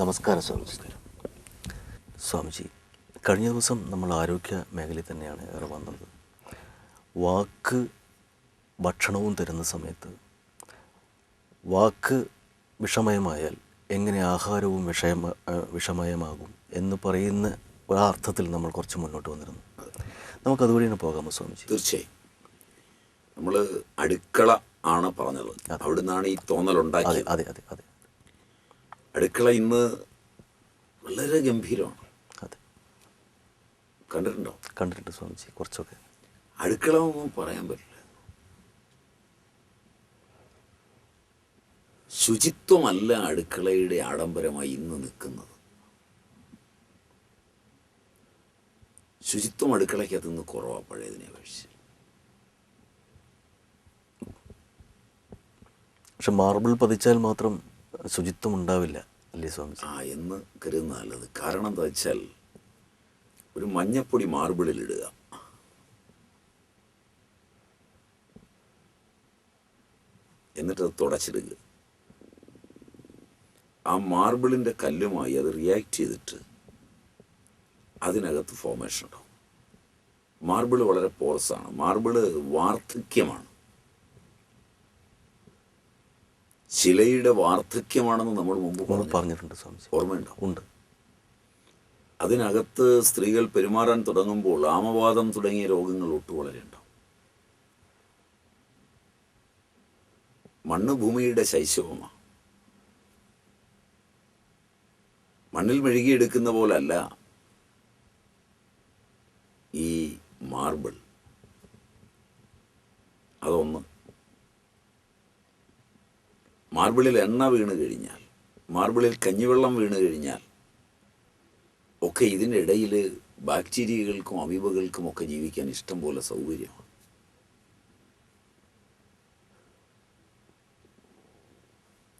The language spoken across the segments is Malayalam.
നമസ്കാരം സ്വാമിജി സ്വാമിജി കഴിഞ്ഞ ദിവസം നമ്മൾ ആരോഗ്യ മേഖലയിൽ തന്നെയാണ് ഏറെ വന്നത്. വാക്ക് ഭക്ഷണവും തരുന്ന സമയത്ത് വാക്ക് വിഷമയമായാൽ എങ്ങനെ ആഹാരവും വിഷയമ വിഷമയമാകും എന്ന് പറയുന്ന ഒരർത്ഥത്തിൽ നമ്മൾ കുറച്ച് മുന്നോട്ട് വന്നിരുന്നു. നമുക്ക് അതുവഴി തന്നെ പോകാമോ സ്വാമിജി? തീർച്ചയായും. നമ്മൾ അടുക്കള ആണ് പറഞ്ഞത്. അവിടുന്നാണ് ഈ തോന്നലുണ്ടാക്കിയത്. അതെ അതെ അതെ. അടുക്കള ഇന്ന് വളരെ ഗംഭീരമാണ്. അതെ. കണ്ടിട്ടുണ്ടോ? കണ്ടിട്ടുണ്ട് സ്വാമിജി കുറച്ചൊക്കെ. അടുക്കള ഒന്നും പറയാൻ പറ്റില്ല. ശുചിത്വമല്ല അടുക്കളയുടെ ആഡംബരമായി ഇന്ന് നിൽക്കുന്നത്. ശുചിത്വം അടുക്കളയ്ക്കകത്ത് നിന്ന് കുറവാ പഴയതിനെ അപേക്ഷിച്ച്. പക്ഷെ മാർബിൾ പതിച്ചാൽ മാത്രം ശുചിത്വം ഉണ്ടാവില്ല അല്ലേ സ്വാമി? ആ എന്ന് കരുതുന്ന നല്ലത് കാരണം എന്താ വെച്ചാൽ ഒരു മഞ്ഞപ്പൊടി മാർബിളിൽ ഇടുക. എന്നിട്ടത് തുടച്ചിടുക. ആ മാർബിളിന്റെ കല്ലുമായി അത് റിയാക്ട് ചെയ്തിട്ട് അതിനകത്ത് ഫോമേഷൻ ഉണ്ടാവും. മാർബിൾ വളരെ പോറസാണ് മാർബിൾ വാർദ്ധക്യമാണ്. ശിലയുടെ വാർദ്ധക്യമാണെന്ന് നമ്മൾ മുമ്പ് പറഞ്ഞിട്ടുണ്ട്. സ്വാമി ഓർമ്മയുണ്ടോ? ഉണ്ട്. അതിനകത്ത് സ്ത്രീകൾ പെരുമാറാൻ തുടങ്ങുമ്പോൾ ആമവാദം തുടങ്ങിയ രോഗങ്ങൾ ഒട്ടു വളരെ ഉണ്ടാവും മണ്ണ് ഭൂമിയുടെ ശൈശവമാണ്. മണ്ണിൽ മെഴുകിയെടുക്കുന്ന പോലല്ല ഈ മാർബിൾ. അതൊന്ന് മാർബിളിൽ എണ്ണ വീണ് കഴിഞ്ഞാൽ മാർബിളിൽ കഞ്ഞിവെള്ളം വീണ് കഴിഞ്ഞാൽ ഒക്കെ ഇതിന്റെ ഇടയിൽ ബാക്ടീരിയകൾക്കും അമീബകൾക്കും ഒക്കെ ജീവിക്കാൻ ഇഷ്ടം പോലെ സൗകര്യമാണ്.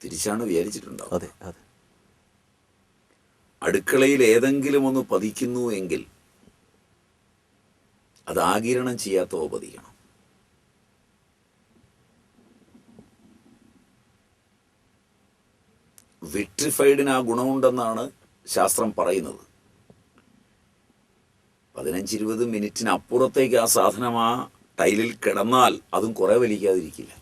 തിരിച്ചാണ് വിചാരിച്ചിട്ടുണ്ടാവും അതെ അതെ. അടുക്കളയിൽ ഏതെങ്കിലും ഒന്ന് പതിക്കുന്നു എങ്കിൽ അത് ആകിരണം ചെയ്യാത്തവ പതിക്കണം. വിട്രിഫൈഡിന് ആ ഗുണമുണ്ടെന്നാണ് ശാസ്ത്രം പറയുന്നത്. പതിനഞ്ച് ഇരുപത് മിനിറ്റിന് അപ്പുറത്തേക്ക് ആ സാധനം ആ ടൈലിൽ കിടന്നാൽ അതും കുറെ വലിക്കാതിരിക്കില്ല.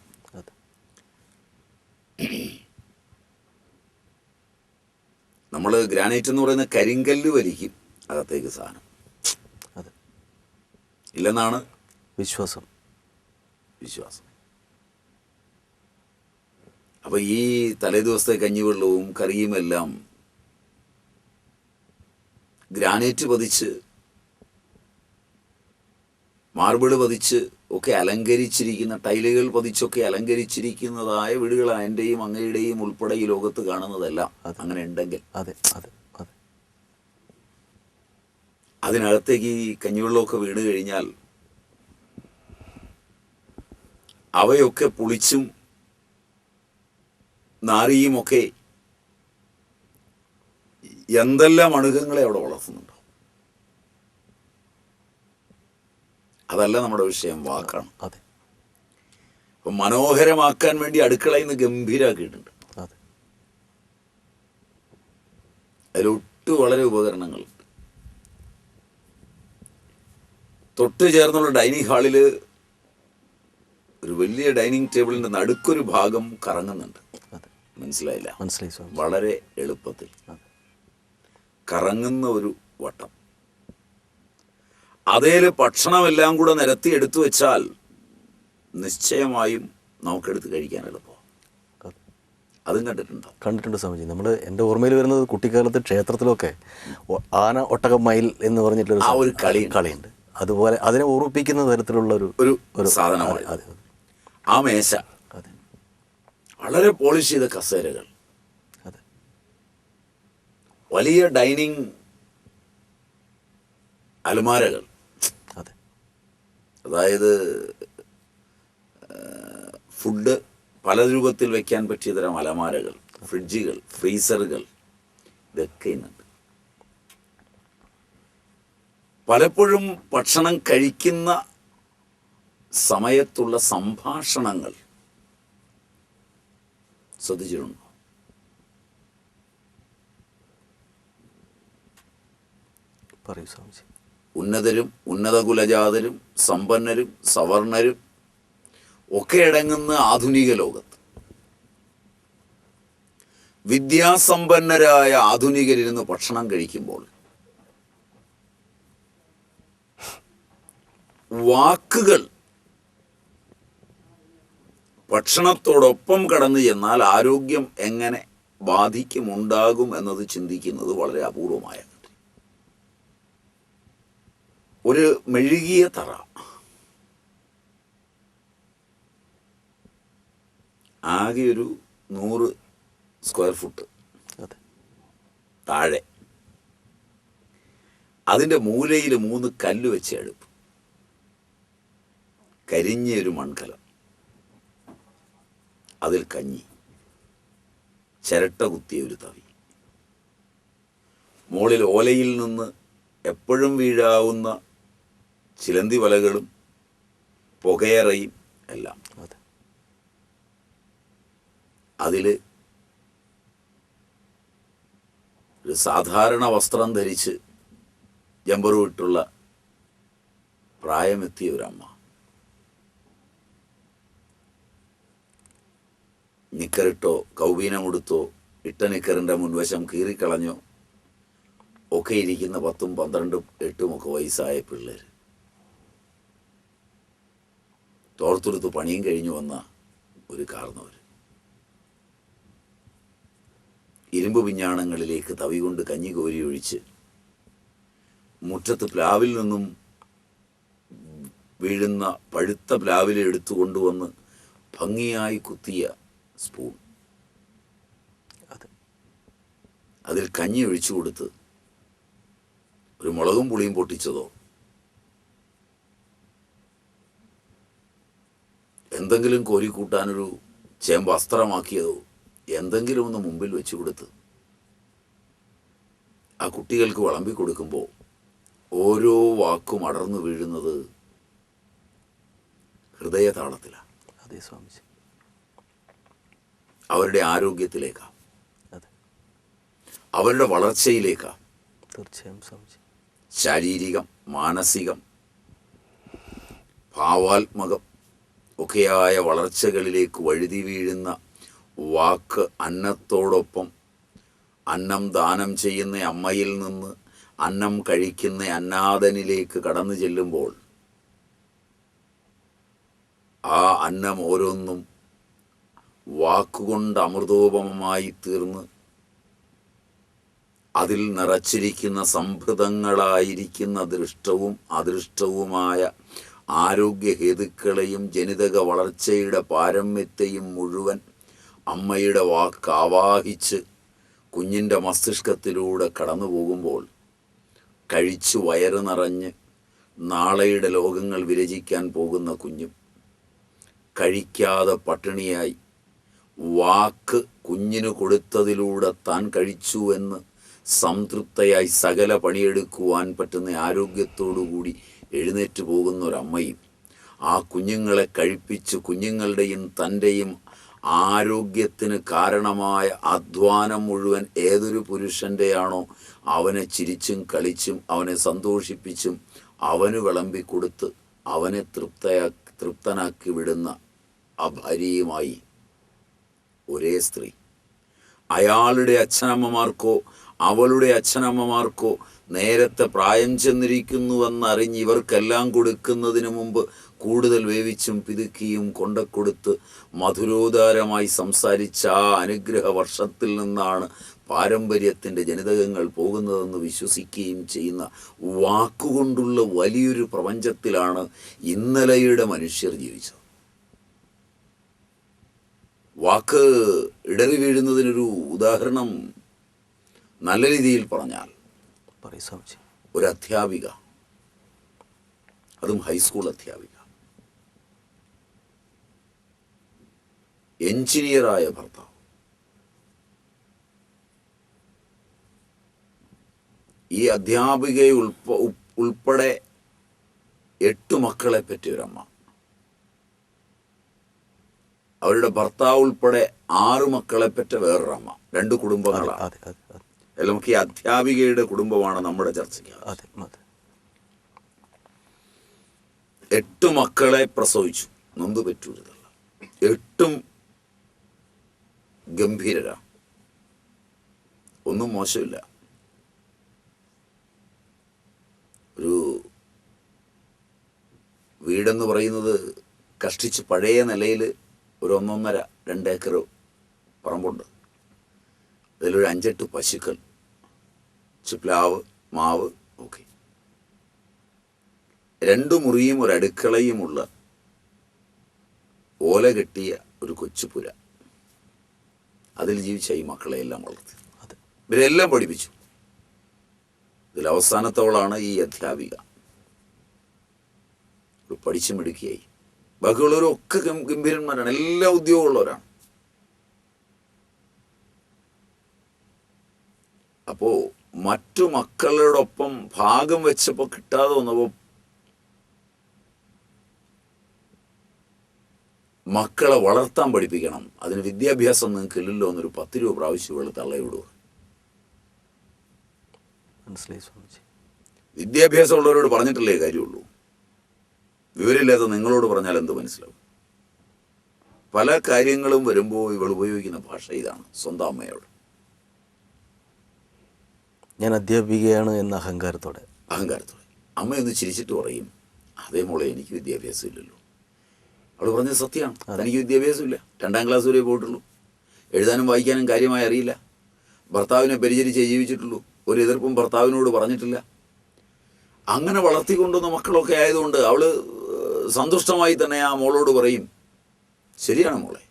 നമ്മൾ ഗ്രാനൈറ്റ് എന്ന് പറയുന്ന കരിങ്കല്ല് വലിക്കും അകത്തേക്ക് സാധനം. ഇല്ലെന്നാണ് വിശ്വാസം. വിശ്വാസം. അപ്പൊ ഈ തലേദിവസത്തെ കഞ്ഞിവെള്ളവും കറിയുമെല്ലാം ഗ്രാനൈറ്റ് പതിച്ച് മാർബിൾ പതിച്ച് ഒക്കെ അലങ്കരിച്ചിരിക്കുന്ന ടൈലുകൾ പതിച്ചൊക്കെ അലങ്കരിച്ചിരിക്കുന്നതായ വീടുകളാണ് എന്റെയും അങ്ങയുടെയും ഉൾപ്പെടെ ഈ ലോകത്ത് കാണുന്നതെല്ലാം അങ്ങനെ ഉണ്ടെങ്കിൽ. അതെ അതെ അതെ. അതിനകത്തേക്ക് ഈ കഞ്ഞിവെള്ളമൊക്കെ വീണ് കഴിഞ്ഞാൽ അവയൊക്കെ പുളിച്ചും നാരിയുമൊക്കെ എന്തെല്ലാം അണുകങ്ങളെ അവിടെ വളർത്തുന്നുണ്ടോ? അതല്ല നമ്മുടെ വിഷയം വാക്കാണ്. അതെ. അപ്പം മനോഹരമാക്കാൻ വേണ്ടി അടുക്കളയിൽ നിന്ന് ഗംഭീരാക്കിയിട്ടുണ്ട്. അതെ. അതിലൊട്ട് വളരെ ഉപകരണങ്ങൾ തൊട്ട് ചേർന്നുള്ള ഡൈനിങ് ഹാളിൽ ഒരു വലിയ ഡൈനിങ് ടേബിളിന്റെ നടുക്കൊരു ഭാഗം കറങ്ങുന്നുണ്ട്. മനസ്സിലായില്ല. മനസ്സിലായി സ്വാമി വളരെ എളുപ്പത്തിൽ. കറങ്ങുന്ന ഒരു വട്ടം. അതേൽ ഭക്ഷണമെല്ലാം കൂടെ നിരത്തി എടുത്തു വെച്ചാൽ നിശ്ചയമായും നമുക്കെടുത്ത് കഴിക്കാൻ എളുപ്പം അതെ കണ്ടിട്ടുണ്ടോ? കണ്ടിട്ടുണ്ട് സ്വാമിജി. നമ്മൾ എന്റെ ഓർമ്മയിൽ വരുന്നത് കുട്ടിക്കാലത്ത് ക്ഷേത്രത്തിലൊക്കെ ആന ഒട്ടക മയിൽ എന്ന് പറഞ്ഞിട്ടൊരു ആ ഒരു കളി കളിയുണ്ട്. അതുപോലെ അതിനെ ഓർമ്മിപ്പിക്കുന്ന തരത്തിലുള്ള ഒരു ഒരു സാധനമാണ് ആ മേശ. വളരെ പോളിഷ് ചെയ്ത കസേരകൾ. വലിയ ഡൈനിങ് അലമാരകൾ. അതെ. അതായത് ഫുഡ് പല രൂപത്തിൽ വെക്കാൻ പറ്റിയ തരം അലമാരകൾ ഫ്രിഡ്ജുകൾ ഫ്രീസറുകൾ ഇതൊക്കെ ഇന്നുണ്ട്. പലപ്പോഴും ഭക്ഷണം കഴിക്കുന്ന സമയത്തുള്ള സംഭാഷണങ്ങൾ ശ്രദ്ധിച്ചിട്ടുണ്ട്. പറയൂ സ്വാമിജി. ഉന്നതരും ഉന്നത കുലജാതരും സമ്പന്നരും സവർണരും ഒക്കെ അടങ്ങുന്ന ആധുനിക ലോകത്ത് വിദ്യാസമ്പന്നരായ ആധുനികരിരുന്ന് ഭക്ഷണം കഴിക്കുമ്പോൾ വാക്കുകൾ ഭക്ഷണത്തോടൊപ്പം കടന്നു ചെന്നാൽ ആരോഗ്യം എങ്ങനെ ബാധിക്കുമുണ്ടാകും എന്നത് ചിന്തിക്കുന്നത് വളരെ അപൂർവമായ. ഒരു മെഴുകിയ തറ. ആകെ ഒരു നൂറ് സ്ക്വയർ ഫുട്ട്. താഴെ. അതിന്റെ മൂലയിൽ മൂന്ന് കല്ല് വെച്ച് അടുപ്പ് കരിഞ്ഞ ഒരു മൺകലം. അതിൽ കഞ്ഞി. ചിരട്ട കുത്തിയ ഒരു തവി. മുകളിൽ ഓലയിൽ നിന്ന് എപ്പോഴും വീഴാവുന്ന ചിലന്തി വലകളും പുകയറയും എല്ലാം. അതെ. അതിൽ ഒരു സാധാരണ വസ്ത്രം ധരിച്ച് ജമ്പറു പ്രായമെത്തിയ ഒരമ്മ. നിക്കറിട്ടോ കൗബീനമുടുത്തോ ഇട്ട നിക്കറിന്റെ മുൻവശം കീറിക്കളഞ്ഞോ ഒക്കെ ഇരിക്കുന്ന പത്തും പന്ത്രണ്ടും എട്ടും ഒക്കെ വയസ്സായ പിള്ളേർ തോർത്തെടുത്ത് പണിയും കഴിഞ്ഞു വന്ന ഒരു കാർന്നവർ ഇരുമ്പ് പിഞ്ഞാണങ്ങളിലേക്ക് തവി കൊണ്ട് കഞ്ഞി കോരി ഒഴിച്ച് മുറ്റത്ത് പ്ലാവിൽ നിന്നും വീഴുന്ന പഴുത്ത പ്ലാവിൽ എടുത്തു കൊണ്ടുവന്ന് ഭംഗിയായി കുത്തിയ സ്പൂൺ. അതെ അതിൽ കഞ്ഞി ഒഴിച്ചു കൊടുത്ത് ഒരു മുളകും പുളിയും പൊട്ടിച്ചതോ? എന്തെങ്കിലും കോരിക്കൂട്ടാനൊരു ചേമ്പ് അസ്ത്രമാക്കിയതോ? എന്തെങ്കിലും ഒന്ന് മുമ്പിൽ വെച്ചു കൊടുത്ത് ആ കുട്ടികൾക്ക് വിളമ്പി കൊടുക്കുമ്പോൾ ഓരോ വാക്കും അടർന്നു വീഴുന്നത് ഹൃദയതാളത്തിലാണ് അതേ സ്വാമിജി. അവരുടെ ആരോഗ്യത്തിലേക്കാണ് അതെ. അവരുടെ വളർച്ചയിലേക്കാണ് തീർച്ചയായും ശാരീരികം മാനസികം ഭാവാത്മകം ഒക്കെയായ വളർച്ചകളിലേക്ക് വഴുതി വീഴുന്ന വാക്ക് അന്നത്തോടൊപ്പം അന്നം ദാനം ചെയ്യുന്ന അമ്മയിൽ നിന്ന് അന്നം കഴിക്കുന്ന അന്നാഥനിലേക്ക് കടന്നു ചെല്ലുമ്പോൾ ആ അന്നം ഓരോന്നും വാക്കുകൊണ്ട് അമൃതോപമമായി തീർന്ന് അതിൽ നിറച്ചിരിക്കുന്ന സംഭൃതങ്ങളായിരിക്കുന്ന ദൃഷ്ടവും അദൃഷ്ടവുമായ ആരോഗ്യഹേതുക്കളെയും ജനിതക വളർച്ചയുടെ പാരമ്യത്തെയും മുഴുവൻ അമ്മയുടെ വാക്ക് ആവാഹിച്ച് കുഞ്ഞിന്റെ മസ്തിഷ്കത്തിലൂടെ കടന്നു പോകുമ്പോൾ കഴിച്ചു വയറ് നിറഞ്ഞ് നാളെയുടെ ലോകങ്ങൾ വിരചിക്കാൻ പോകുന്ന കുഞ്ഞും കഴിക്കാതെ പട്ടിണിയായി വാക്ക് കുഞ്ഞിന് കൊടുത്തതിലൂടെ താൻ കഴിച്ചു എന്ന് സംതൃപ്തയായി സകല പണിയെടുക്കുവാൻ പറ്റുന്ന ആരോഗ്യത്തോടുകൂടി എഴുന്നേറ്റ് പോകുന്ന ഒരമ്മയും ആ കുഞ്ഞുങ്ങളെ കഴിപ്പിച്ച് കുഞ്ഞുങ്ങളുടെയും തന്റെയും ആരോഗ്യത്തിന് കാരണമായ അധ്വാനം മുഴുവൻ ഏതൊരു പുരുഷന്റെയാണോ അവനെ ചിരിച്ചും കളിച്ചും അവനെ സന്തോഷിപ്പിച്ചും അവന് വിളമ്പിക്കൊടുത്ത് അവനെ തൃപ്തയാ തൃപ്തനാക്കി വിടുന്ന ആ ഭാര്യയുമായി ഒരേ സ്ത്രീ. അയാളുടെ അച്ഛനമ്മമാർക്കോ അവളുടെ അച്ഛനമ്മമാർക്കോ നേരത്തെ പ്രായം ചെന്നിരിക്കുന്നുവെന്നറിഞ്ഞ് ഇവർക്കെല്ലാം കൊടുക്കുന്നതിന് മുമ്പ് കൂടുതൽ വേവിച്ചും പിതുക്കിയും കൊണ്ടക്കൊടുത്ത് മധുരോദാരമായി സംസാരിച്ച ആ അനുഗ്രഹ വർഷത്തിൽ നിന്നാണ് പാരമ്പര്യത്തിന്റെ ജനിതകങ്ങൾ പോകുന്നതെന്ന് വിശ്വസിക്കുകയും ചെയ്യുന്ന വാക്കുകൊണ്ടുള്ള വലിയൊരു പ്രപഞ്ചത്തിലാണ് ഇന്നലെയുടെ മനുഷ്യർ ജീവിച്ചത്. വാക്ക് ഇടറി വീഴുന്നതിനൊരു ഉദാഹരണം നല്ല രീതിയിൽ പറഞ്ഞാൽ ഒരു അധ്യാപിക അതും ഹൈസ്കൂൾ അധ്യാപിക എഞ്ചിനീയറായ ഭർത്താവ് ഈ അധ്യാപികയെ ഉൾപ്പ ഉൾപ്പെടെ എട്ട് മക്കളെ പറ്റിയ ഒരമ്മ അവരുടെ ഭർത്താവ് ഉൾപ്പെടെ ആറ് മക്കളെ പറ്റ വേറൊരമ്മ രണ്ട് കുടുംബങ്ങളാണ്. നമുക്ക് ഈ അധ്യാപികയുടെ കുടുംബമാണ് നമ്മുടെ ചർച്ചയ്ക്ക് എട്ട് മക്കളെ പ്രസവിച്ചു. നൊന്ത് പറ്റൂരുതല്ല. എട്ടും ഗംഭീരരാ. ഒന്നും മോശമില്ല. ഒരു വീടെന്ന് പറയുന്നത് കഷ്ടിച്ച് പഴയ നിലയിൽ ഒരു ഒന്നൊന്നര രണ്ടേക്കർ പറമ്പുണ്ട്. അതിലൊരു അഞ്ചെട്ട് പശുക്കൾ ചിപ്ലാവ് മാവ് ഒക്കെ. രണ്ട് മുറിയും ഒരു അടുക്കളയുമുള്ള ഓല കെട്ടിയ ഒരു കൊച്ചുപുര. അതിൽ ജീവിച്ച ഈ മക്കളെ എല്ലാം വളർത്തി. അതെ. ഇവരെല്ലാം പഠിപ്പിച്ചു. ഇതിൽ അവസാനത്തോളാണ് ഈ അധ്യാപിക. ഒരു പഠിച്ചു മിടുക്കിയായി ബാക്കിയുള്ളവരും ഒക്കെ ഗം- ഗംഭീരന്മാരാണ്. എല്ലാ ഉദ്യോഗമുള്ളവരാണ്. അപ്പോ മറ്റു മക്കളോടൊപ്പം ഭാഗം വെച്ചപ്പോ കിട്ടാതെ വന്നപ്പോ മക്കളെ വളർത്താൻ പഠിപ്പിക്കണം. അതിന് വിദ്യാഭ്യാസം നിങ്ങൾക്ക് ഇല്ലല്ലോ എന്നൊരു പത്ത് രൂപ പ്രാവശ്യം ഇവൾ തള്ളയിടുക വിദ്യാഭ്യാസം ഉള്ളവരോട് പറഞ്ഞിട്ടില്ലേ കാര്യമുള്ളൂ. വിവരമില്ലാത്ത നിങ്ങളോട് പറഞ്ഞാൽ എന്ത് മനസ്സിലാവും? പല കാര്യങ്ങളും വരുമ്പോൾ ഇവൾ ഉപയോഗിക്കുന്ന ഭാഷ ഇതാണ് സ്വന്തം അമ്മയോട്. ഞാൻ അധ്യാപികയാണ് എന്ന അഹങ്കാരത്തോടെ. അഹങ്കാരത്തോടെ. അമ്മ ഒന്ന് ചിരിച്ചിട്ട് പറയും അതേ മോളെ എനിക്ക് വിദ്യാഭ്യാസം ഇല്ലല്ലോ. അവൾ പറഞ്ഞത് സത്യമാണ്. എനിക്ക് വിദ്യാഭ്യാസം ഇല്ല. രണ്ടാം ക്ലാസ് വരെ പോയിട്ടുള്ളൂ. എഴുതാനും വായിക്കാനും കാര്യമായി അറിയില്ല. ഭർത്താവിനെ പരിചരിച്ചേ ജീവിച്ചിട്ടുള്ളൂ. ഒരു എതിർപ്പും ഭർത്താവിനോട് പറഞ്ഞിട്ടില്ല. അങ്ങനെ വളർത്തിക്കൊണ്ടുവന്ന മക്കളൊക്കെ ആയതുകൊണ്ട് ഏഹ്, സന്തുഷ്ടമായി തന്നെ ആ മോളോട് പറയും ശരിയാണ് മോളെ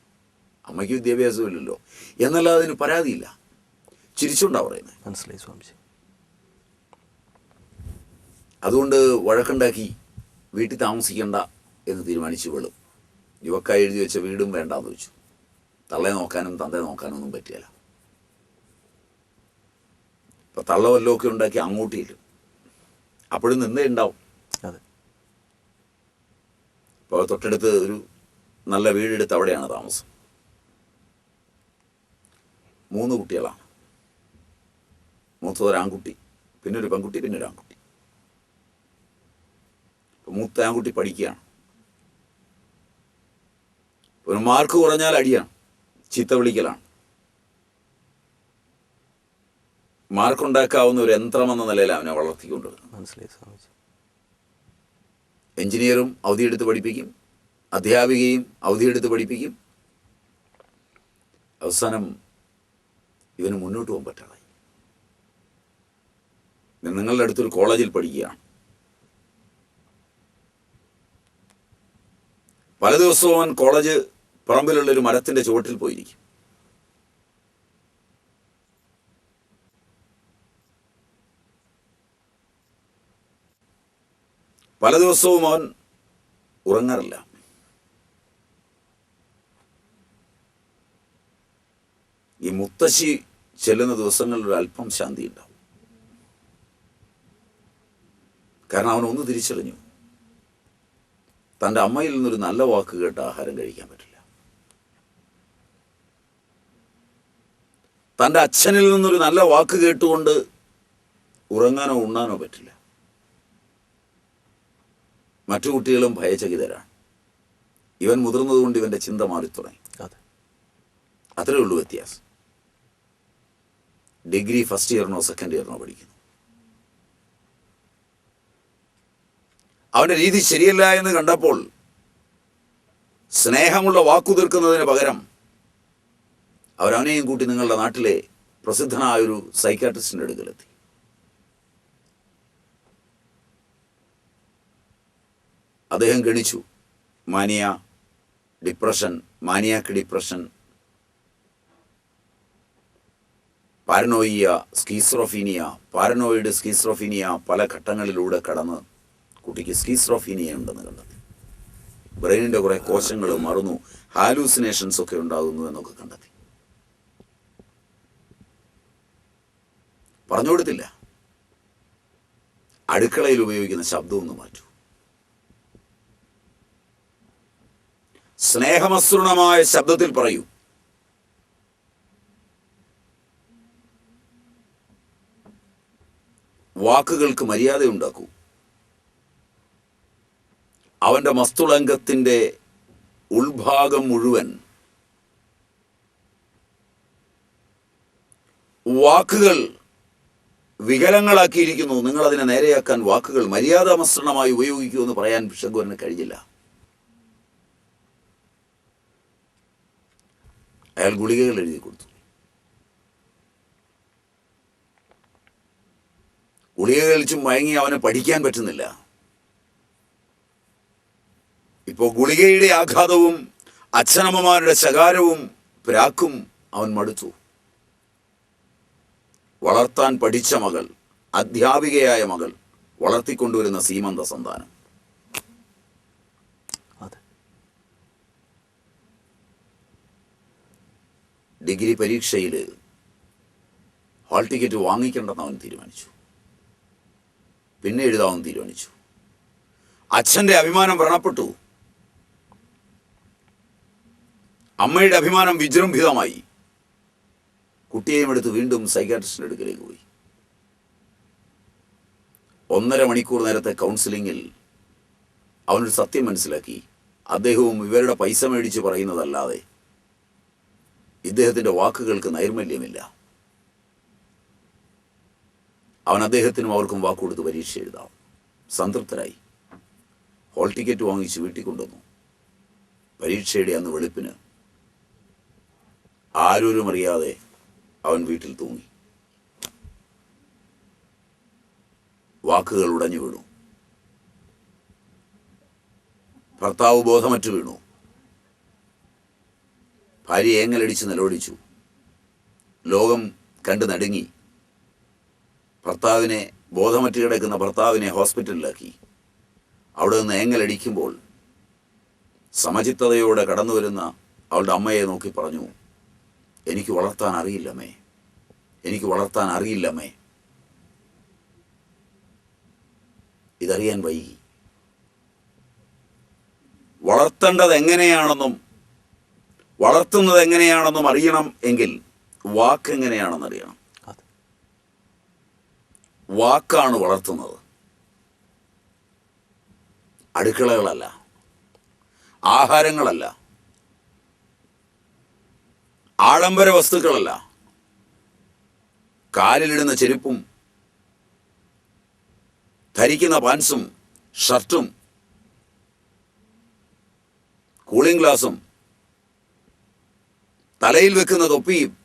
അമ്മയ്ക്ക് വിദ്യാഭ്യാസമില്ലല്ലോ. എന്നല്ലാതെ അതിന് പരാതിയില്ല. ചിരിച്ചുകൊണ്ടാ പറയുന്നത് മനസ്സിലായി സ്വാമിജി. അതുകൊണ്ട് വഴക്കുണ്ടാക്കി വീട്ടിൽ താമസിക്കേണ്ട എന്ന് തീരുമാനിച്ചു വെളും യുവക്ക എഴുതി വെച്ച വീടും വേണ്ടാന്ന് വെച്ചു. തള്ളയെ നോക്കാനും തന്തയെ നോക്കാനും ഒന്നും പറ്റിയല്ല. ഇപ്പം തള്ളവല്ലോ ഒക്കെ ഉണ്ടാക്കി അങ്ങോട്ടേലും അപ്പോഴും നിന്നേ ഉണ്ടാവും. ഇപ്പോൾ തൊട്ടടുത്ത് ഒരു നല്ല വീടെടുത്ത് അവിടെയാണ് താമസം. മൂന്ന് കുട്ടികളാണ്. മൂത്തത് ഒരാൺകുട്ടി പിന്നെ ഒരു പെൺകുട്ടി പിന്നെ ഒരു ആൺകുട്ടി. മൂത്ത ആൺകുട്ടി പഠിക്കുകയാണ്. ഒരു മാർക്ക് കുറഞ്ഞാൽ അടിയാണ്. ചീത്ത വിളിക്കലാണ്. മാർക്കുണ്ടാക്കാവുന്ന ഒരു യന്ത്രമെന്ന നിലയിൽ അവനെ വളർത്തിക്കൊണ്ടുവരുന്നത് മനസ്സിലായി എഞ്ചിനീയറും അവധിയെടുത്ത് പഠിപ്പിക്കും അധ്യാപികയും അവധിയെടുത്ത് പഠിപ്പിക്കും. അവസാനം ഇവന് മുന്നോട്ട് പോകാൻ പറ്റാതായി നിങ്ങളുടെ അടുത്തൊരു കോളേജിൽ പഠിക്കുകയാണ്. പല ദിവസവും കോളേജ് പറമ്പിലുള്ള ഒരു മരത്തിന്റെ ചുവട്ടിൽ പോയിരിക്കും. പല ദിവസവും അവൻ ഉറങ്ങാറില്ല. ഈ മുത്തശ്ശി ചെല്ലുന്ന ദിവസങ്ങളിൽ ഒരു അല്പം ശാന്തി ഉണ്ടാവും കാരണം അവൻ ഒന്ന് തിരിച്ചറിഞ്ഞു. തന്റെ അമ്മയിൽ നിന്നൊരു നല്ല വാക്ക് കേട്ട് ആഹാരം കഴിക്കാൻ പറ്റില്ല. തന്റെ അച്ഛനിൽ നിന്നൊരു നല്ല വാക്ക് കേട്ടുകൊണ്ട് ഉറങ്ങാനോ ഉണ്ണാനോ പറ്റില്ല. മറ്റു കുട്ടികളും ഭയചകിതരാണ്. ഇവൻ മുതിർന്നതുകൊണ്ട് ഇവന്റെ ചിന്ത മാറി തുടങ്ങി. അത്രേ ഉള്ളൂ വ്യത്യാസം. ഡിഗ്രി ഫസ്റ്റ് ഇയറിനോ സെക്കൻഡ് ഇയറിനോ പഠിക്കുന്നു. അവന്റെ രീതി ശരിയല്ല എന്ന് കണ്ടപ്പോൾ സ്നേഹമുള്ള വാക്കു തീർക്കുന്നതിന് പകരം അവരവനെയും കൂട്ടി നിങ്ങളുടെ നാട്ടിലെ പ്രസിദ്ധനായ ഒരു സൈക്കാട്രിസ്റ്റിന്റെ അടുക്കലെത്തി. അദ്ദേഹം ഗണിച്ചു. Mania depression manic depression paranoia schizophrenia paranoid schizophrenia പല ഘട്ടങ്ങളിലൂടെ കടന്ന് കുട്ടിക്ക് സ്കീസ്ട്രോഫീനിയ ഉണ്ടെന്ന് കണ്ടെത്തി. ബ്രെയിനിന്റെ കുറേ കോശങ്ങൾ മറന്നു ഹാലൂസിനേഷൻസ് ഒക്കെ ഉണ്ടാകുന്നു എന്നൊക്കെ കണ്ടെത്തി. പറഞ്ഞു കൊടുത്തില്ല അടുക്കളയിൽ ഉപയോഗിക്കുന്ന ശബ്ദമൊന്നും മാറ്റൂ. സ്നേഹമസൃണമായ ശബ്ദത്തിൽ പറയൂ. വാക്കുകൾക്ക് മര്യാദ ഉണ്ടാക്കൂ. അവന്റെ മസ്തുളങ്കത്തിന്റെ ഉൾഭാഗം മുഴുവൻ വാക്കുകൾ വികലങ്ങളാക്കിയിരിക്കുന്നു. നിങ്ങൾ അതിനെ നേരെയാക്കാൻ വാക്കുകൾ മര്യാദാമസൃണമായി ഉപയോഗിക്കൂ എന്ന് പറയാൻ പിഷഗ്വരന് കഴിഞ്ഞില്ല. അയാൾ ഗുളികകൾ എഴുതി കൊടുത്തു. ഗുളിക കഴിച്ചും മയങ്ങി അവനെ പഠിക്കാൻ പറ്റുന്നില്ല. ഇപ്പോൾ ഗുളികയുടെ ആഘാതവും അച്ഛനമ്മമാരുടെ ശകാരവും പ്രാക്കും അവൻ മടുത്തു. വളർത്താൻ പഠിച്ച മകൾ അധ്യാപികയായ മകൾ വളർത്തിക്കൊണ്ടുവരുന്ന സീമന്ത സന്താനം. ഡിഗ്രി പരീക്ഷയിൽ ഹാൾ ടിക്കറ്റ് വാങ്ങിക്കേണ്ടെന്ന് അവൻ തീരുമാനിച്ചു. പിന്നെ എഴുതാമെന്ന് തീരുമാനിച്ചു. അച്ഛന്റെ അഭിമാനം വ്രണപ്പെട്ടു. അമ്മയുടെ അഭിമാനം വിജൃംഭിതമായി. കുട്ടിയെയും എടുത്ത് വീണ്ടും സൈക്കാട്രിസ്റ്റിന്റെ അടുക്കലേക്ക് പോയി. ഒന്നര മണിക്കൂർ നേരത്തെ കൗൺസിലിങ്ങിൽ അവനൊരു സത്യം മനസ്സിലാക്കി. അദ്ദേഹവും ഇവരുടെ പൈസ മേടിച്ച് പറയുന്നതല്ലാതെ ഇദ്ദേഹത്തിന്റെ വാക്കുകൾക്ക് നൈർമല്യമില്ല. അവൻ അദ്ദേഹത്തിനും അവർക്കും വാക്കുകൊടുത്ത് പരീക്ഷ എഴുതാം. സംതൃപ്തരായി. ഹോൾ ടിക്കറ്റ് വാങ്ങിച്ച് വീട്ടിൽ കൊണ്ടുവന്നു. പരീക്ഷയുടെ അന്ന് വെളുപ്പിന് ആരോരും അറിയാതെ അവൻ വീട്ടിൽ തൂങ്ങി. വാക്കുകൾ ഉടഞ്ഞു വീണു. ഭർത്താവ് ബോധമറ്റു വീണു. ഭാര്യ ഏങ്ങലടിച്ച് നിലവിളിച്ചു. ലോകം കണ്ട് നടുങ്ങി. ഭർത്താവിനെ ബോധമറ്റ് കിടക്കുന്ന ഭർത്താവിനെ ഹോസ്പിറ്റലിലാക്കി. അവിടെ നിന്ന് ഏങ്ങലടിക്കുമ്പോൾ സമചിത്തതയോടെ കടന്നു വരുന്ന അവളുടെ അമ്മയെ നോക്കി പറഞ്ഞു എനിക്ക് വളർത്താൻ അറിയില്ലമ്മേ. എനിക്ക് വളർത്താൻ അറിയില്ലമ്മേ. ഇതറിയാൻ വൈകി. വളർത്തേണ്ടത് എങ്ങനെയാണെന്നും വളർത്തുന്നത് എങ്ങനെയാണെന്നും അറിയണം എങ്കിൽ വാക്ക് എങ്ങനെയാണെന്ന് അറിയണം. വാക്കാണ് വളർത്തുന്നത്. അടുക്കളകളല്ല. ആഹാരങ്ങളല്ല. ആഡംബര വസ്തുക്കളല്ല. കാലിലിടുന്ന ചെരുപ്പും ധരിക്കുന്ന പാൻസും ഷർട്ടും കൂളിംഗ് ഗ്ലാസും തലയിൽ വെക്കുന്ന തൊപ്പിയും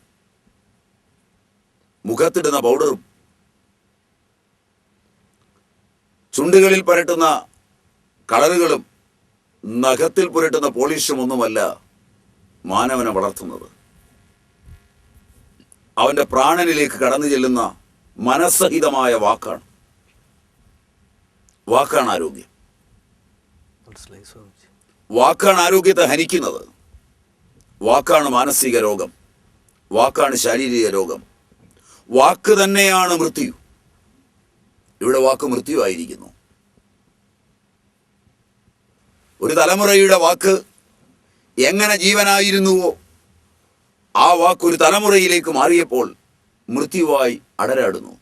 മുഖത്തിടുന്ന പൗഡറും ചുണ്ടുകളിൽ പരട്ടുന്ന കളറുകളും നഖത്തിൽ പുരട്ടുന്ന പോളിഷും ഒന്നുമല്ല മാനവനെ വളർത്തുന്നത്. അവന്റെ പ്രാണനിലേക്ക് കടന്നു ചെല്ലുന്ന മനസ്സഹിതമായ വാക്കാണ്. വാക്കാണ് ആരോഗ്യം. വാക്കാണ് ആരോഗ്യത്തെ ഹനിക്കുന്നത്. വാക്കാണ് മാനസിക രോഗം. വാക്കാണ് ശാരീരിക രോഗം. വാക്ക് തന്നെയാണ് മൃത്യു. ഇവിടെ വാക്ക് മൃത്യു ആയിരിക്കുന്നു ഒരു തലമുറയുടെ വാക്ക് എങ്ങനെ ജീവനായിരുന്നുവോ ആ വാക്ക് ഒരു തലമുറയിലേക്ക് മാറിയപ്പോൾ മൃത്യുവായി അടരാടുന്നു.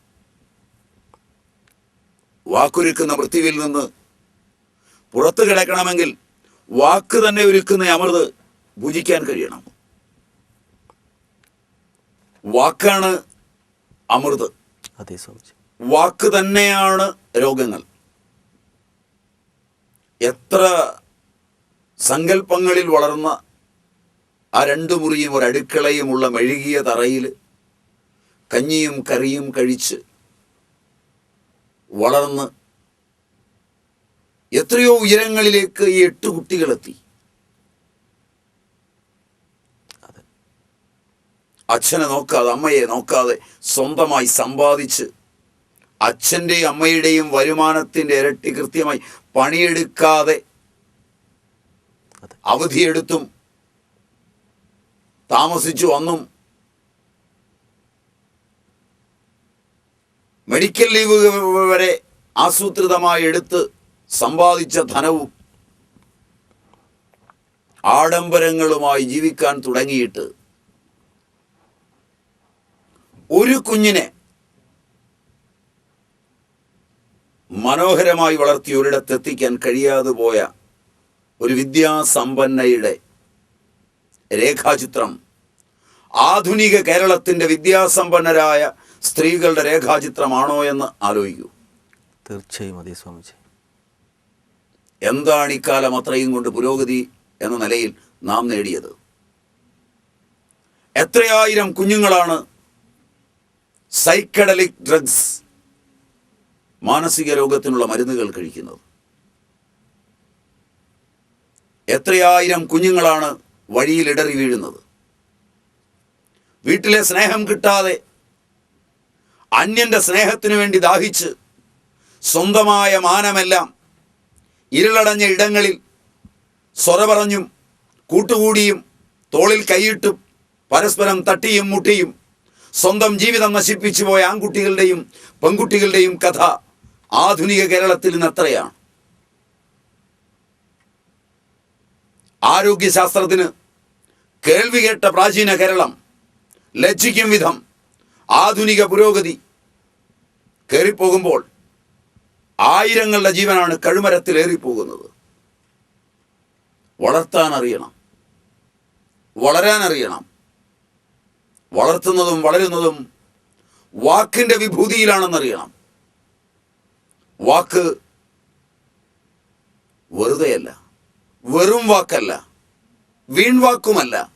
വാക്കൊരുക്കുന്ന മൃത്യുവിൽ നിന്ന് പുറത്തു കിടക്കണമെങ്കിൽ വാക്ക് തന്നെ ഒരുക്കുന്ന അമൃത് ഭുജിക്കാൻ കഴിയണം. വാക്കാണ് അമൃത്. അതെ സ്വാമിജി. വാക്ക് തന്നെയാണ് രോഗങ്ങൾ. എത്ര സങ്കല്പങ്ങളിൽ വളർന്ന ആ രണ്ടു മുറിയും ഒരു അടുക്കളയുമുള്ള മെഴുകിയ തറയിൽ കഞ്ഞിയും കറിയും കഴിച്ച് വളർന്ന് എത്രയോ ഉയരങ്ങളിലേക്ക് ഈ എട്ട് കുട്ടികളെത്തി. അച്ഛനെ നോക്കാതെ അമ്മയെ നോക്കാതെ സ്വന്തമായി സമ്പാദിച്ച് അച്ഛന്റെയും അമ്മയുടെയും വരുമാനത്തിന്റെ ഇരട്ടി കൃത്യമായി പണിയെടുക്കാതെ അവധിയെടുത്തും താമസിച്ചു വന്നും മെഡിക്കൽ ലീവ് വരെ ആസൂത്രിതമായി എടുത്ത് സമ്പാദിച്ച ധനവും ആഡംബരങ്ങളുമായി ജീവിക്കാൻ തുടങ്ങിയിട്ട് ഒരു കുഞ്ഞിനെ മനോഹരമായി വളർത്തി ഒരിടത്തെത്തിക്കാൻ കഴിയാതെ പോയ ഒരു വിദ്യാസമ്പന്നയുടെ രേഖാചിത്രം ആധുനിക കേരളത്തിന്റെ വിദ്യാസമ്പന്നരായ സ്ത്രീകളുടെ രേഖാചിത്രമാണോ എന്ന് ആലോചിക്കൂ. തീർച്ചയായും അതെ സ്വാമിജി. എന്താണ് ഇക്കാലം അത്രയും കൊണ്ട് പുരോഗതി എന്ന നിലയിൽ നാം നേടിയത്? എത്രയായിരം കുഞ്ഞുങ്ങളാണ് സൈക്കഡലിക് ഡ്രഗ്സ് മാനസിക രോഗത്തിനുള്ള മരുന്നുകൾ കഴിക്കുന്നത്. എത്രയായിരം കുഞ്ഞുങ്ങളാണ് വഴിയിൽ ഇടറി വീഴുന്നത്. വീട്ടിലെ സ്നേഹം കിട്ടാതെ അന്യന്റെ സ്നേഹത്തിനു വേണ്ടി ദാഹിച്ച് സ്വന്തമായ മാനമെല്ലാം ഇരുളടഞ്ഞ ഇടങ്ങളിൽ സ്വര പറഞ്ഞും കൂട്ടുകൂടിയും തോളിൽ കൈയിട്ടും പരസ്പരം തട്ടിയും മുട്ടിയും സ്വന്തം ജീവിതം നശിപ്പിച്ചു പോയ ആൺകുട്ടികളുടെയും പെൺകുട്ടികളുടെയും കഥ ആധുനിക കേരളത്തിൽ ഇന്ന് എത്രയാണ്? ആരോഗ്യശാസ്ത്രത്തിന് കേൾവി കേട്ട പ്രാചീന കേരളം ലജ്ജിക്കും വിധം ആധുനിക പുരോഗതി കയറിപ്പോകുമ്പോൾ ആയിരങ്ങളുടെ ജീവനാണ് കഴുമരത്തിൽ ഏറിപ്പോകുന്നത്. വളർത്താൻ അറിയണം വളരാൻ അറിയണം വളർത്തുന്നതും വളരുന്നതും വാക്കിന്റെ വിഭൂതിയിലാണെന്നറിയണം. വാക്ക് വെറുതെയല്ല. വെറും വാക്കല്ല. വീൺവാക്കുമല്ല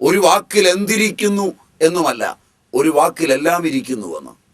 ഒരു വാക്കിൽ എന്തിരിക്കുന്നു എന്നുമല്ല ഒരു വാക്കിലെല്ലാം ഇരിക്കുന്നുവെന്ന്